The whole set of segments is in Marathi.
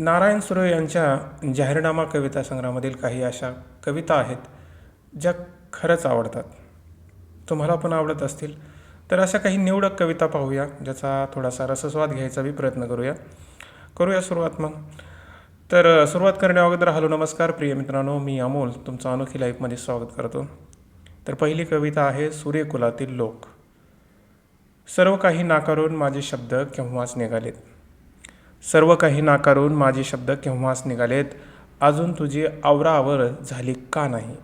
नारायण सुरे यांच्या जाहीरनामा कविता संग्रहामधील काही अशा कविता आहेत ज्या खरंच आवडतात. तुम्हाला पण आवडत असतील. तर अशा काही निवडक कविता पाहूया ज्याचा थोडासा रसस्वाद घ्यायचाही प्रयत्न करूया. करूया सुरुवात मग. तर सुरुवात करण्या अगोदर हॅलो नमस्कार. प्रिय मित्रांनो मी अमोल. तुमचं अनोखी लाईफमध्ये स्वागत करतो. तर पहिली कविता आहे सूर्यकुलातील लोक. सर्व काही नाकारून माझे शब्द केव्हाच निघालेत. सर्व काही नाकारून माझे शब्द केव्हाच निघालेत? अजून तुझी आवराआवर झाली का नाही?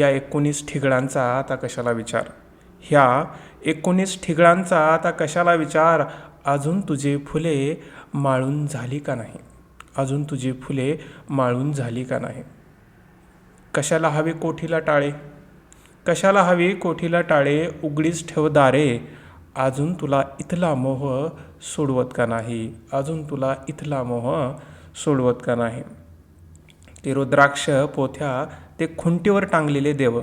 या एकोणीस ठिगळांचा आता कशाला विचार? ह्या एकोणीस ठिगळांचा आता कशाला विचार? अजून तुझे फुले माळून झाली का नाही? अजून तुझी फुले माळून झाली का नाही? कशाला हवी कोठीला टाळे? कशाला हवी कोठीला टाळे? उघडीच ठेव दारे. अजून तुला इथला मोह सोडवत का नाही? अजून तुला इथला मोह सोडवत का नाही? ते रुद्राक्ष पोथ्या ते खुंटीवर टांगलेले देव.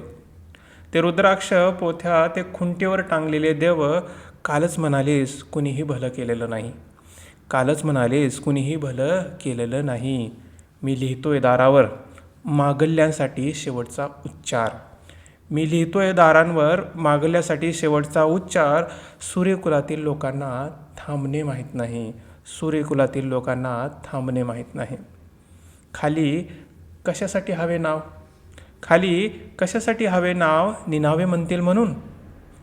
ते रुद्राक्ष पोथ्या ते खुंटीवर टांगलेले देव कालच म्हणालेस कुणीही भलं केलेलं नाही. कालच म्हणालेस कुणीही भलं केलेलं नाही. मी लिहितोय दारावर. मागल्यांसाठी शेवटचा उच्चार. मी लिहितोय दारांवर मागल्यासाठी शेवटचा उच्चार सूर्यकुलातील लोकांना थांबणे माहीत नाही. सूर्यकुलातील लोकांना थांबणे माहीत नाही. खाली कशासाठी हवे नाव? खाली कशासाठी हवे नाव निनावे म्हणतील म्हणून?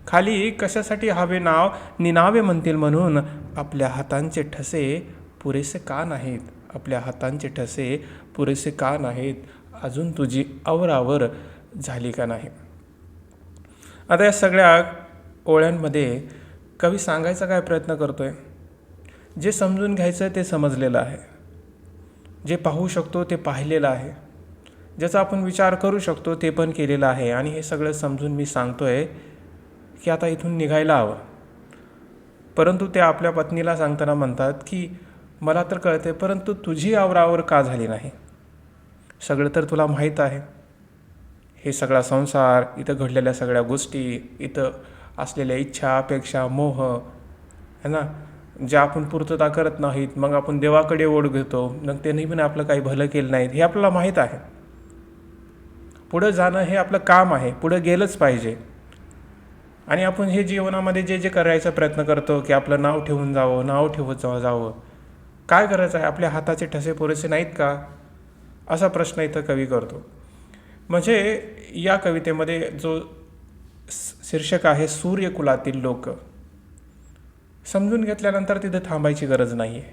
खाली कशासाठी हवे नाव निनावे म्हणतील म्हणून? आपल्या हातांचे ठसे पुरेसे का नाहीत? आपल्या हातांचे ठसे पुरेसे का नाहीत? अजून तुझी आवरावर झाली का नाही? आता या सगळ्या ओळ्यांमध्ये कवी सांगायचा काय प्रयत्न करतो आहे जे समजून घ्यायचं ते समजलेलं आहे. जे पाहू शकतो ते पाहिलेलं आहे. ज्याचा आपण विचार करू शकतो ते पण केलेलं आहे. आणि हे सगळं समजून मी सांगतो आहे की आता इथून निघायला हवं. परंतु ते आपल्या पत्नीला सांगताना म्हणतात की मला तर कळते परंतु तुझी आवरावर का झाली नाही? सगळं तर तुला माहीत आहे. हे सगळा संसार इथं घडलेल्या सगळ्या गोष्टी इथं असलेल्या इच्छा अपेक्षा मोह है ना? ज्या आपण पूर्तता करत नाहीत मग आपण देवाकडे ओढ घेतो मग त्यांनी पण आपलं काही भलं केलं नाहीत हे आपल्याला माहीत आहे. पुढं जाणं हे आपलं काम आहे पुढं गेलंच पाहिजे. आणि आपण हे जीवनामध्ये जे जे करायचा प्रयत्न करतो की आपलं नाव ठेवून जावं नाव ठेवत जावं जावं. काय करायचं आहे? आपल्या हाताचे ठसे पुरेसे नाहीत का? असा प्रश्न इथं कवी करतो. म्हणजे या कवितेमध्ये जो शीर्षक आहे सूर्यकुलातील लोक. समजून घेतल्यानंतर तिथं थांबायची गरज नाही आहे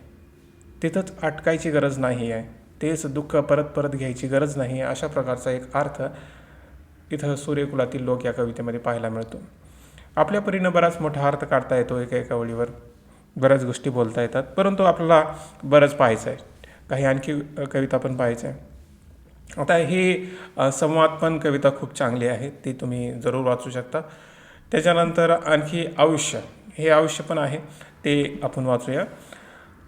तिथंच अटकायची गरज नाही आहे तेच दुःख परत परत घ्यायची गरज नाही आहे अशा प्रकारचा एक अर्थ इथं सूर्यकुलातील लोक या कवितेमध्ये पाहायला मिळतो. आपल्या परीनं बराच मोठा अर्थ काढता येतो एका एका ओळीवर. बऱ्याच गोष्टी बोलता येतात परंतु आपल्याला बरंच पाहायचं आहे काही आणखी कविता पण पाहायचं आहे आता ही संवाद पण कविता खूप चांगली आहे ती तुम्ही जरूर वाचू शकता. त्याच्यानंतर आणखी आयुष्य हे आयुष्य पण आहे ते आपण वाचूया.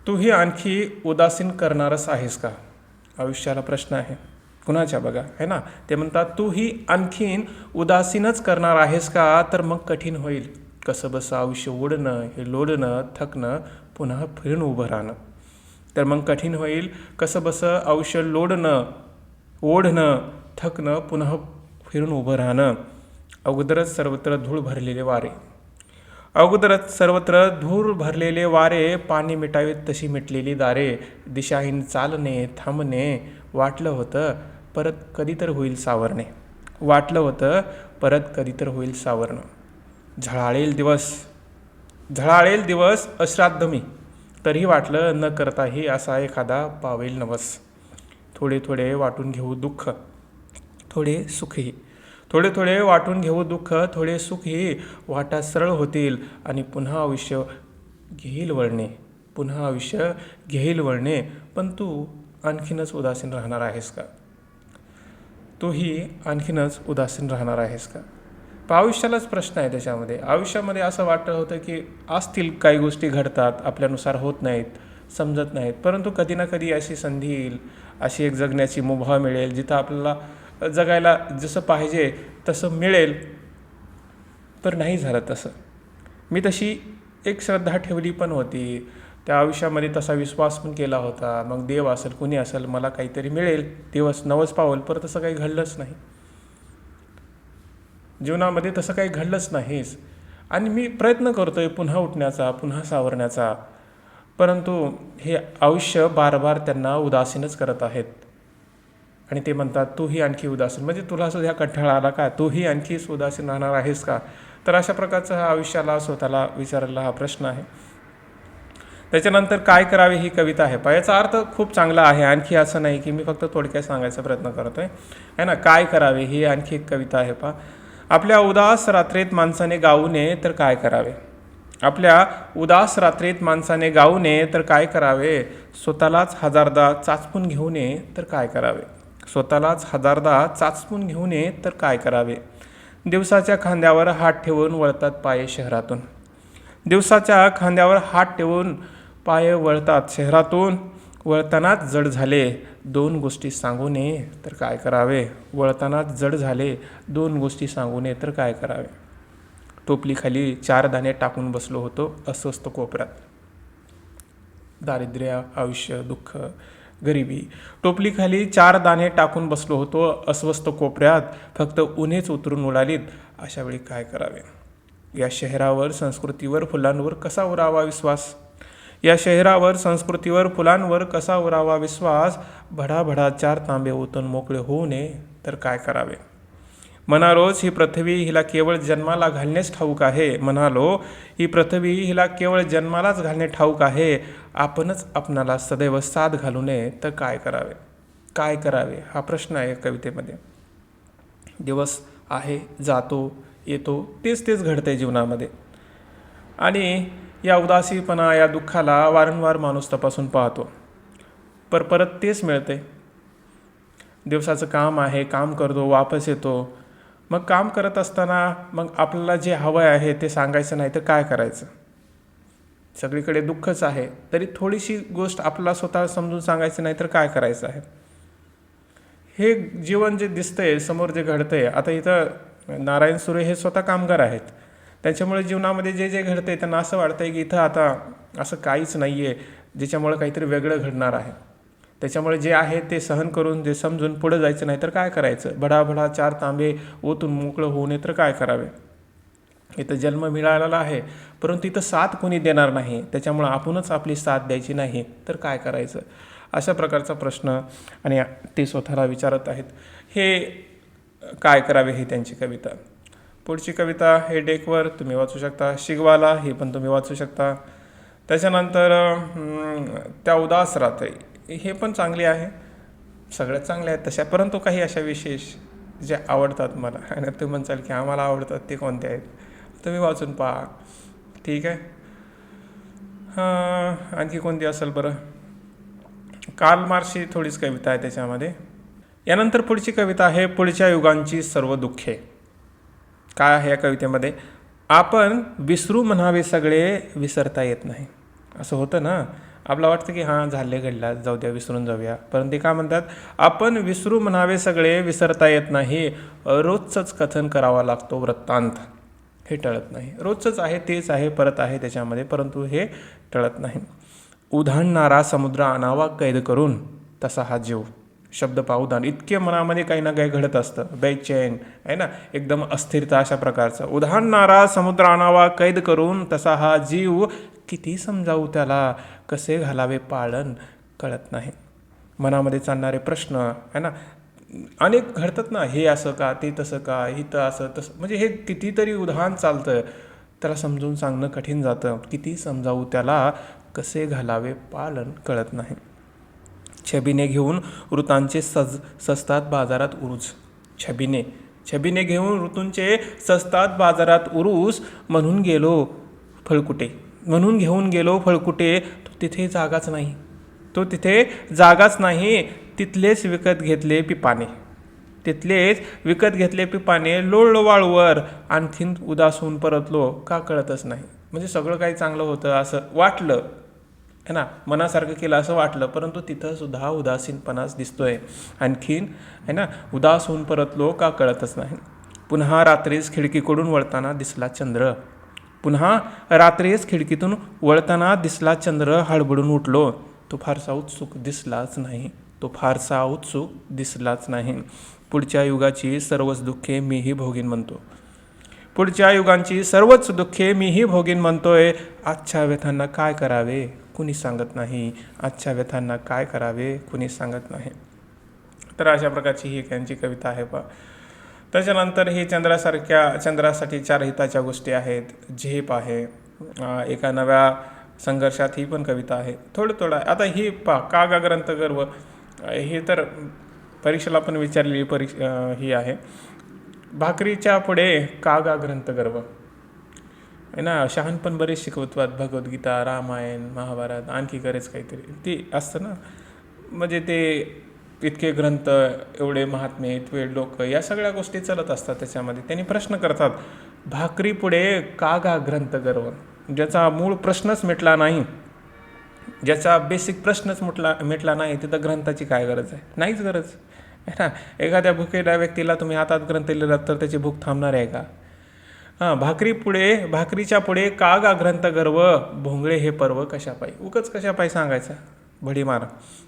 तूही आणखी उदासीन करणारच आहेस का? आयुष्याला प्रश्न आहे. कुणाच्या बघा है ना? ते म्हणतात तूही आणखीन उदासीनच करणार आहेस का? तर मग कठीण होईल. कसं बसं आयुष्य ओढणं हे लोढणं थकणं पुन्हा फिरून उभं राहणं. तर मग कठीण होईल. कसं बसं आयुष्य लोढणं ओढणं थकणं पुन्हा फिरून उभं राहणं अगोदरच सर्वत्र धूळ भरलेले वारे. अगोदरच सर्वत्र धूळ भरलेले वारे पाणी मिटावेत तशी मिटलेली दारे दिशाहीन चालणे थांबणे वाटलं होतं परत कधी तर होईल सावरणे. वाटलं होतं परत कधी तर होईल सावरणं. झळाळेल दिवस. झळाळेल दिवस अश्राद्ध मी तरी वाटलं न करताही असा एखादा पावेल नवस. थोडे थोडे वाटून घेऊ दुःख थोडे सुखही. थोडे थोडे वाटून घेऊ दुःख थोडे सुखही. वाटा सरळ होतील आणि पुन्हा आयुष्य घेईल वळणे. पुन्हा आयुष्य घेईल वळणे. पण तू आणखीनच उदासीन राहणार आहेस का? तूही आणखीनच उदासीन राहणार आहेस का? पण आयुष्यालाच प्रश्न आहे त्याच्यामध्ये. आयुष्यामध्ये असं वाटत होतं की असतील काही गोष्टी घडतात आपल्यानुसार होत नाहीत समजत नाहीत. परंतु कधी ना कधी अशी संधी येईल. अशी एक जगण्याची मुभा मिळेल जिथं आपल्याला जगायला जसं पाहिजे तसं मिळेल. तर नाही झालं तसं. मी तशी एक श्रद्धा ठेवली पण होती. त्या आयुष्यामध्ये तसा विश्वास पण केला होता. मग देव असेल कुणी असेल मला काहीतरी मिळेल. दिवस नवस पावल पर तसं काही घडलंच नाही. जीवनामध्ये तसं काही घडलंच नाहीच. आणि मी प्रयत्न करतोय पुन्हा उठण्याचा पुन्हा सावरण्याचा. परंतु हे आयुष्य बार बार त्यांना उदासीनच करत आहेत. आणि ते म्हणतात तूही आणखी उदासीन. म्हणजे तुला सुद्धा कंठाळा आला का? तूही आणखीच उदासीन राहणार आहेस का? तर अशा प्रकारचा हा आयुष्याला स्वतःला विचारायला हा प्रश्न आहे. त्याच्यानंतर काय करावे ही कविता आहे? पहा याचा अर्थ खूप चांगला आहे. आणखी असं नाही की मी फक्त थोडक्यात सांगायचा प्रयत्न करतो आहे ना? काय करावे? ही आणखी एक कविता आहे पहा. आपल्या उदास रात्रीत माणसाने गाऊ नये तर काय करावे? आपल्या उदास रात्रीत माणसाने गाऊ नये तर काय करावे? स्वतःलाच हजारदा चाचपून घेऊ नये तर काय करावे? स्वतःलाच हजारदा चाचपून घेऊ नये तर काय करावे? दिवसाच्या खांद्यावर हात ठेवून वळतात पाये शहरातून. दिवसाच्या खांद्यावर हात ठेवून पाय वळतात शहरातून. वळतानाच जड झाले दोन गोष्टी सांगू नये तर काय करावे? वळतानाच जड झाले दोन गोष्टी सांगू नये तर काय करावे? टोपलीखाली चार दाणे टाकून बसलो होतो. अस्वस्थ कोपऱ्यात. दारिद्र्य आयुष्य दुःख गरिबी. टोपलीखाली चार दाणे टाकून बसलो होतो. अस्वस्थ कोपऱ्यात फक्त उन्हेच उतरून उडालीत. अशा वेळी काय करावे? या शहरावर संस्कृतीवर फुलांवर कसा उरावा विश्वास? या शहरावर संस्कृतीवर फुलांवर कसा उरावा विश्वास? भडाभडा चार तांबे ओतून मोकळे होऊ नये तर काय करावे? म्हणालोच ही पृथ्वी हिला केवळ जन्माला घालणेच ठाऊक आहे. म्हणालो ही पृथ्वी हिला केवळ जन्मालाच घालणे ठाऊक आहे. आपणच आपणाला सदैव साथ घालू नये. तर काय करावे? काय करावे? हा प्रश्न आहे कवितेमध्ये. दिवस आहे जातो येतो तेच तेच घडते जीवनामध्ये. आणि या उदासीपणा या दुःखाला वारंवार माणूस तपासून पाहतो. पर परत तेच मिळते दिवसाचं काम आहे काम करतो वापस येतो. मग काम करत असताना मग आपल्याला जे हवं आहे ते सांगायचं नाही तर काय करायचं? सगळीकडे दुःखच आहे. तरी थोडीशी गोष्ट आपल्याला स्वतः समजून सांगायचं नाही तर काय करायचं आहे? हे जीवन जे दिसतंय समोर जे घडतंय आता इथं नारायण सुरे हे स्वतः कामगार आहेत. त्याच्यामुळे जीवनामध्ये जे जे घडतंय त्यांना असं वाटतंय की इथं आता असं काहीच नाही आहे ज्याच्यामुळे काहीतरी वेगळं घडणार आहे. त्याच्यामुळे जे आहे ते सहन करून जे समजून पुढं जायचं नाही तर काय करायचं? भडाभडा चार तांबे ओतून मोकळं होऊ नये तर काय करावे? इथं जन्म मिळालेला आहे परंतु इथं साथ कोणी देणार नाही त्याच्यामुळं आपणच आपली साथ द्यायची नाही तर काय करायचं? अशा प्रकारचा प्रश्न आणि ते स्वतःला विचारत आहेत. हे काय करावे ही त्यांची कविता. पुढची कविता हे डेकवर तुम्ही वाचू शकता. शिगवाला हे पण तुम्ही वाचू शकता. त्याच्यानंतर त्या उदास रात्री हे पण चांगली आहे. सगळ्यात चांगल्या आहेत तशा. परंतु काही अशा विशेष जे आवडतात मला. आणि तुम्ही म्हणचाल की आम्हाला आवडतात ते कोणते आहेत? तुम्ही वाचून पहा. ठीक आहे? हां आणखी कोणती असेल बरं? कार्ल मार्शी थोडीच कविता आहे त्याच्यामध्ये. यानंतर पुढची कविता आहे पुढच्या युगांची सर्व दुःखे. काय आहे या कवितेमध्ये? आपण विसरू म्हणावे सगळे विसरता येत नाही. असं होतं ना? आपलं वाटतं की हां झाले घडला जाऊ द्या विसरून जाऊया. परंतु ते काय म्हणतात आपण विसरू म्हणावे सगळे विसरता येत नाही. रोजचंच कथन करावा लागतो वृत्तांत. हे टळत नाही. रोजचंच आहे तेच आहे परत आहे त्याच्यामध्ये परंतु हे टळत नाही. उधाणणारा समुद्र आणावा कैद करून तसा हा जीव. शब्द पावदान इतके मनामध्ये काही ना काही घडत असतं. बेचैन आहे ना? एकदम अस्थिरता अशा प्रकारचं. उधाणणारा समुद्र आणावा कैद करून तसा हा जीव. किती समजावू त्याला? कसे घालावे पाळण कळत नाही. मनामध्ये चालणारे प्रश्न आहे ना? अनेक घडतात ना हे असं का ते तसं का इथं असं तसं. म्हणजे हे कितीतरी उदाहरण चालतं त्याला समजून सांगणं कठीण जातं. किती समजावू त्याला कसे घालावे पालन कळत नाही. छबीने घेऊन ऋतांचे सज सस्तात बाजारात उरूस. छबीने छबीने घेऊन ऋतूंचे सस्तात बाजारात उरूस. म्हणून गेलो फळकुटे. म्हणून घेऊन गेलो फळकुटे. तिथे जागाच नाही. तो तिथे जागाच नाही. तिथलेच विकत घेतले पिपाने. तिथलेच विकत घेतले पिपाने लोळवाळवर आणखीन उदास होऊन परतलो का कळतच नाही. म्हणजे सगळं काही चांगलं होतं असं वाटलं. है ना? मनासारखं केलं असं वाटलं. परंतु तिथं सुद्धा उदासीनपणाच दिसतोय. आणखीन है ना? उदास होऊन परतलो का कळतच नाही. पुन्हा रात्रीच खिडकीकडून वळताना दिसला चंद्र. पुन्हा रात्रीच खिडकीतून वळताना दिसला चंद्र हडबडून उठलो. तो फारसा उत्सुक दिसलाच नाही. तो फारसा उत्सुक दिसलाच नाही. पुढच्या युगाची सर्वच दुःखे मीही भोगीन म्हणतो पुढच्या युगांची सर्वच दुःखे मीही भोगीन म्हणतोय आजच्या व्यथांना काय करावे? कुणी सांगत नाही. आजच्या व्यथांना काय करावे? कुणी सांगत नाही. तर अशा प्रकारची ही त्यांची कविता आहे पा त्याच्यानंतर ही चंद्रासारख्या चंद्रासाठी चार हिताच्या गोष्टी आहेत. झेप आहे. एका नव्या संघर्षात ही पण कविता आहे. थोडं थोडं. आता ही पा कागा ग्रंथ गर्व हे तर परीक्षेला पण विचारलेली परीक्ष ही आहे. भाकरीच्या पुढे कागा ग्रंथ गर्व आहे ना? शहाण पण बरेच शिकवतात भगवद्गीता रामायण महाभारत आणखी गरज काहीतरी. ती असतं ना? म्हणजे ते इतके ग्रंथ एवढे महात्मे इतके लोक या सगळ्या गोष्टी चालत असतात त्याच्यामध्ये. त्यांनी प्रश्न करतात भाकरी पुढे का गा ग्रंथ गर्व? ज्याचा मूळ प्रश्नच मिटला नाही ज्याचा बेसिक प्रश्नच मुटला मिटला नाही तिथं ग्रंथाची काय गरज आहे? नाहीच गरज. आहे ना? एखाद्या भुकेल्या व्यक्तीला तुम्ही हातात ग्रंथ लिहिलात तर त्याची भूक थांबणार आहे का? हां भाकरी पुढे भाकरीच्या पुढे का गा ग्रंथ गर्व? भोंगळे हे पर्व कशा कशापायी? उगच कशापायी सांगायचं? भडी मार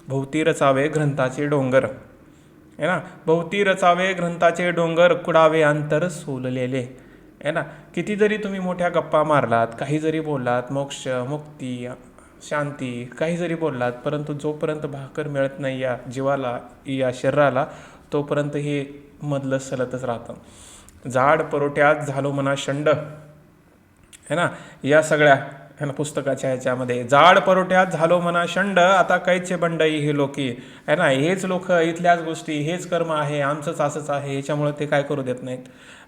भोवती रचावे ग्रंथाचे डोंगर. आहे ना? भोवती रचावे ग्रंथाचे डोंगर कुडावे अंतर सोललेले. आहे ना? किती जरी तुम्ही मोठ्या गप्पा मारलात काही जरी बोललात मोक्ष मुक्ती शांती काही जरी बोललात परंतु जोपर्यंत भाकर मिळत नाही या जीवाला या शरीराला तोपर्यंत हे मधलं सलतच राहतं. जाड परोट्यात झालो म्हणा शंड. है ना? या सगळ्या ह्या ना पुस्तकाच्या ह्याच्यामध्ये जाड परोट्यात झालो म्हणा शंड आता कैचे बंडई हे लोकी. है ना हेच लोक इथल्याच गोष्टी हेच कर्म आहे आमचंच असंच आहे ह्याच्यामुळे ते काय करू देत नाहीत?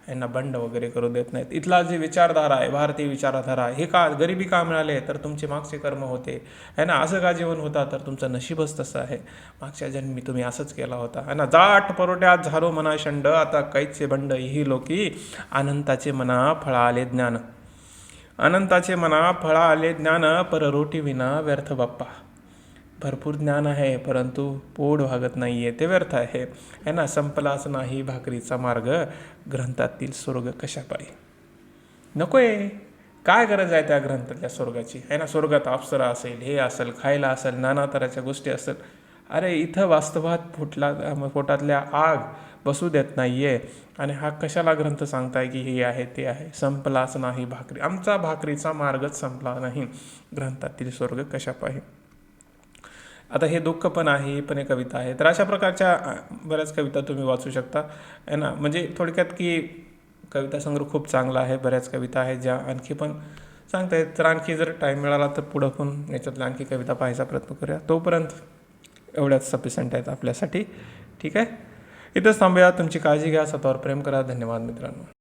यांना बंड वगैरे करू देत नाहीत. इथला जे विचारधारा आहे भारतीय विचारधारा हे का गरिबी का मिळाले तर तुमचे मागचे कर्म होते. है ना असं का जीवन होता? तर तुमचं नशीबच तसं आहे. मागच्या जन्मी तुम्ही असंच केला होता. है ना जाट परोट्यात झालो म्हणा शंड आता कैचे बंड ही लोकी. आनंदाचे मना फळाले ज्ञान. अनंताचे मना फळा आले ज्ञान पररोटी विना व्यर्थ बाप्पा. भरपूर ज्ञान आहे परंतु पोड भागत नाही आहे ते व्यर्थ आहे. है ना संपलाच नाही भाकरीचा मार्ग ग्रंथातील स्वर्ग कशापायी? नको आहे काय गरज आहे त्या ग्रंथातल्या स्वर्गाची? आहे ना स्वर्गात अप्सरा असेल हे असेल खायला असेल नाना तऱ्हाच्या गोष्टी असेल. अरे इथं वास्तवात फुटला पोटातल्या आग बसू देत नाही आहे आणि हा कशाला ग्रंथ सांगताय की हे आहे ते आहे? संपलाच नाही भाकरी. आमचा भाकरीचा मार्गच संपला नाही. ग्रंथातील स्वर्ग कशा पाहि आता हे दुःख पण आहे ही पण एक कविता आहे. तर अशा प्रकारच्या बऱ्याच कविता तुम्ही वाचू शकता. आहे ना? म्हणजे थोडक्यात की कविता संग्रह खूप चांगला आहे बऱ्याच कविता आहेत ज्या आणखी पण सांगता येत. तर आणखी जर टाईम मिळाला तर पुढं पण याच्यातल्या आणखी कविता पाहायचा प्रयत्न करूया. तोपर्यंत एवढ्याच सफिशंट आहेत आपल्यासाठी. ठीक आहे? इथंच थांबूया. तुमची काळजी घ्या. स्वतःवर प्रेम करा. धन्यवाद मित्रांनो.